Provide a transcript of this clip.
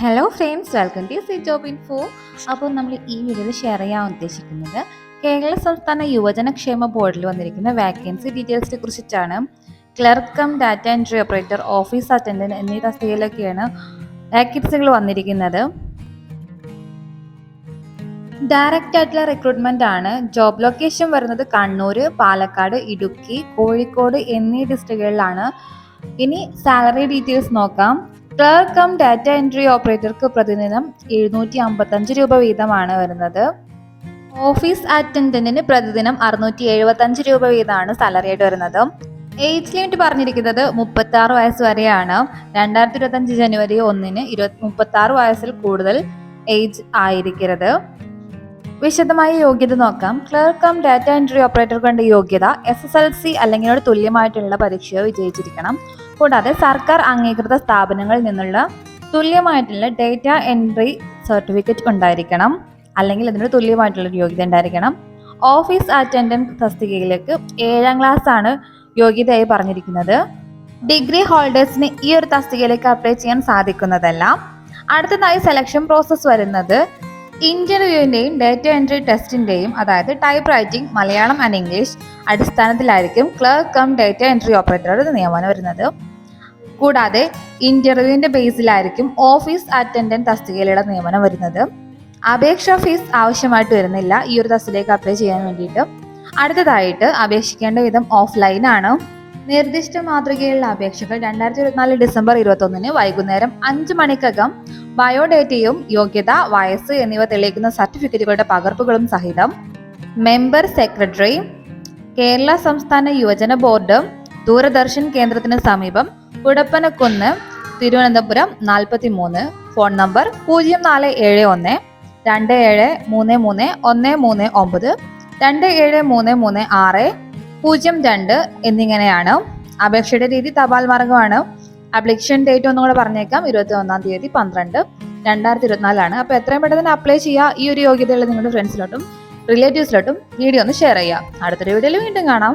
Hello friends welcome to C job info അപ്പോൾ നമ്മൾ ഈ വീഡിയോയിൽ ഷെയർ ചെയ്യാൻ ഉദ്ദേശിക്കുന്നത് കേരള സംസ്ഥാന യുവജനക്ഷേമ ബോർഡിൽ വന്നിരിക്കുന്ന വാക്കൻസി ഡീറ്റെയിൽസിനെ കുറിച്ചിട്ടാണ്. Clerk cum data entry operator office attendant എന്നീ തസ്തികയിലൊക്കെയാണ് വാക്കൻസികൾ വന്നിരിക്കുന്നത്. ഡയറക്റ്റ് ആയിട്ടുള്ള റിക്രൂട്ട്മെന്റ് ആണ്. ജോബ് ലൊക്കേഷൻ വരുന്നത് കണ്ണൂർ പാലക്കാട് ഇടുക്കി കോഴിക്കോട് എന്നീ ഡിസ്ട്രിക്റ്റുകളിലാണ് ഇനി സാലറി ഡീറ്റെയിൽസ് നോക്കാം. ക്ലർക്ക് കം ഡാറ്റ എൻട്രി ഓപ്പറേറ്റർക്ക് പ്രതിദിനം എഴുന്നൂറ്റി അമ്പത്തഞ്ച് രൂപ വീതമാണ് വരുന്നത്. ഓഫീസ് അറ്റൻഡന്റിന് പ്രതിദിനം അറുന്നൂറ്റി എഴുപത്തഞ്ച് രൂപ വീതമാണ് സാലറി ആയിട്ട് വരുന്നത്. ഏജ് ലിമിറ്റ് പറഞ്ഞിരിക്കുന്നത് മുപ്പത്തി ആറ് വയസ്സ് വരെയാണ്. രണ്ടായിരത്തി ഇരുപത്തഞ്ച് ജനുവരി ഒന്നിന് ഇരുപത്തി മുപ്പത്തി ആറ് വയസ്സിൽ കൂടുതൽ ഏജ് ആയിരിക്കരുത്. വിശദമായ യോഗ്യത നോക്കാം. Clerk cum data entry operator കണ്ട യോഗ്യത. എസ് എസ് എൽ സി അല്ലെങ്കിൽ തുല്യമായിട്ടുള്ള പരീക്ഷയോ വിജയിച്ചിരിക്കണം. കൂടാതെ സർക്കാർ അംഗീകൃത സ്ഥാപനങ്ങളിൽ നിന്നുള്ള തുല്യമായിട്ടുള്ള ഡേറ്റ എൻട്രി സർട്ടിഫിക്കറ്റ് ഉണ്ടായിരിക്കണം. അല്ലെങ്കിൽ അതിനോട് തുല്യമായിട്ടുള്ള യോഗ്യത ഉണ്ടായിരിക്കണം. ഓഫീസ് അറ്റൻഡൻസ് തസ്തികയിലേക്ക് ഏഴാം ക്ലാസ് ആണ് യോഗ്യതയായി പറഞ്ഞിരിക്കുന്നത്. ഡിഗ്രി ഹോൾഡേഴ്സിന് ഈ ഒരു തസ്തികയിലേക്ക് അപ്ലൈ ചെയ്യാൻ സാധിക്കുന്നതല്ല. അടുത്തതായി സെലക്ഷൻ പ്രോസസ്സ് വരുന്നത് ഇന്റർവ്യൂവിന്റെയും ഡേറ്റ എൻട്രി ടെസ്റ്റിന്റെയും അതായത് type writing Malayalam and English അടിസ്ഥാനത്തിലായിരിക്കും ക്ലർക്ക് കം ഡേറ്റ എൻട്രി ഓപ്പറേറ്ററുടെ നിയമനം വരുന്നത്. കൂടാതെ ഇന്റർവ്യൂവിന്റെ ബേസിലായിരിക്കും ഓഫീസ് അറ്റൻഡന്റ് തസ്തികയിലുള്ള നിയമനം വരുന്നത്. അപേക്ഷ ഫീസ് ആവശ്യമായിട്ട് വരുന്നില്ല. ഈ ഒരു തസ്തിലേക്ക് അപ്ലൈ ചെയ്യാൻ വേണ്ടിയിട്ട്. അടുത്തതായിട്ട് അപേക്ഷിക്കേണ്ട വിധം ഓഫ്ലൈനാണ് നിർദ്ദിഷ്ട മാതൃകയിലുള്ള അപേക്ഷകൾ രണ്ടായിരത്തി ഇരുപത്തിനാല് ഡിസംബർ ഇരുപത്തൊന്നിന് വൈകുന്നേരം അഞ്ച് മണിക്കകം ബയോഡേറ്റയും യോഗ്യത വയസ്സ് എന്നിവ തെളിയിക്കുന്ന സർട്ടിഫിക്കറ്റുകളുടെ പകർപ്പുകളും സഹിതം മെമ്പർ സെക്രട്ടറി കേരള സംസ്ഥാന യുവജന ബോർഡ് ദൂരദർശൻ കേന്ദ്രത്തിന് സമീപം കുടപ്പനക്കുന്ന് തിരുവനന്തപുരം നാൽപ്പത്തി മൂന്ന് ഫോൺ നമ്പർ പൂജ്യം നാല് ഏഴ് ഒന്ന് രണ്ട് ഏഴ് മൂന്ന് മൂന്ന് ഒന്ന് മൂന്ന് ഒമ്പത് രണ്ട് ഏഴ് മൂന്ന് മൂന്ന് ആറ് പൂജ്യം രണ്ട് എന്നിങ്ങനെയാണ്. അപേക്ഷയുടെ രീതി തപാൽ മാർഗമാണ്. അപ്ലിക്കേഷൻ ഡേറ്റ് ഒന്നും കൂടെ പറഞ്ഞേക്കാം. ഇരുപത്തി ഒന്നാം തീയതി പന്ത്രണ്ട് രണ്ടായിരത്തി ഇരുപത്തിനാലാണ് അപ്പോൾ എത്രയും പെട്ടെന്ന് അപ്ലൈ ചെയ്യുക ഈ ഒരു യോഗ്യതയുള്ള നിങ്ങളുടെ ഫ്രണ്ട്സിലോട്ടും റിലേറ്റീവ്സിലോട്ടും വീഡിയോ ഒന്ന് ഷെയർ ചെയ്യുക അടുത്തൊരു വീഡിയോയിൽ വീണ്ടും കാണാം.